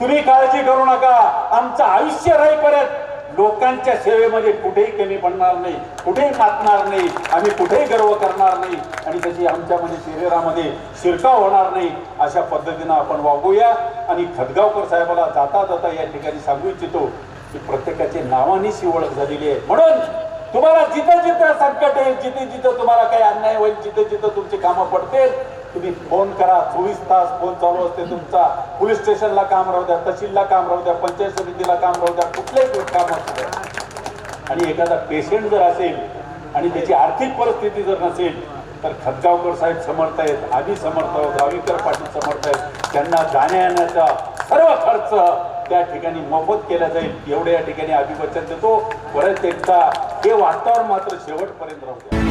तुम्ही काळजी करू नका. आमचं आयुष्य राहीपर्यंत लोकांच्या सेवेमध्ये कुठेही कमी पडणार नाही कुठेही मातणार नाही आम्ही कुठेही गर्व करणार नाही. आणि त्याची आमच्यामध्ये शरीरामध्ये शिरकाव होणार नाही अशा पद्धतीनं आपण वागूया. आणि खदगावकर साहेबाला जाता जाता या ठिकाणी सांगू इच्छितो की प्रत्येकाची नावानीच ही ओळख झालेली आहे. म्हणून तुम्हाला जिथं जिथं संकट येईल जिथे जिथं तुम्हाला काही अन्याय होईल जिथे जिथं तुमची कामं पडतील तुम्ही फोन करा चोवीस तास फोन चालू असते तुमचा. पोलीस स्टेशनला काम राहू द्या तहसीलला काम राहू द्या पंचायत समितीला काम राहू द्या कुठल्याही काम असू द्या आणि एखादा पेशंट जर असेल आणि त्याची आर्थिक परिस्थिती जर नसेल तर खतगावकर साहेब समर्थ आहेत आम्ही समर्थ आहोत रावीकर पाटील समर्थ आहेत त्यांना जाण्या येण्याचा सर्व खर्च त्या ठिकाणी मोफत केला जाईल. एवढे या ठिकाणी अभिवचन देतो. परत एकदा हे वातावरण मात्र शेवटपर्यंत राहू द्या.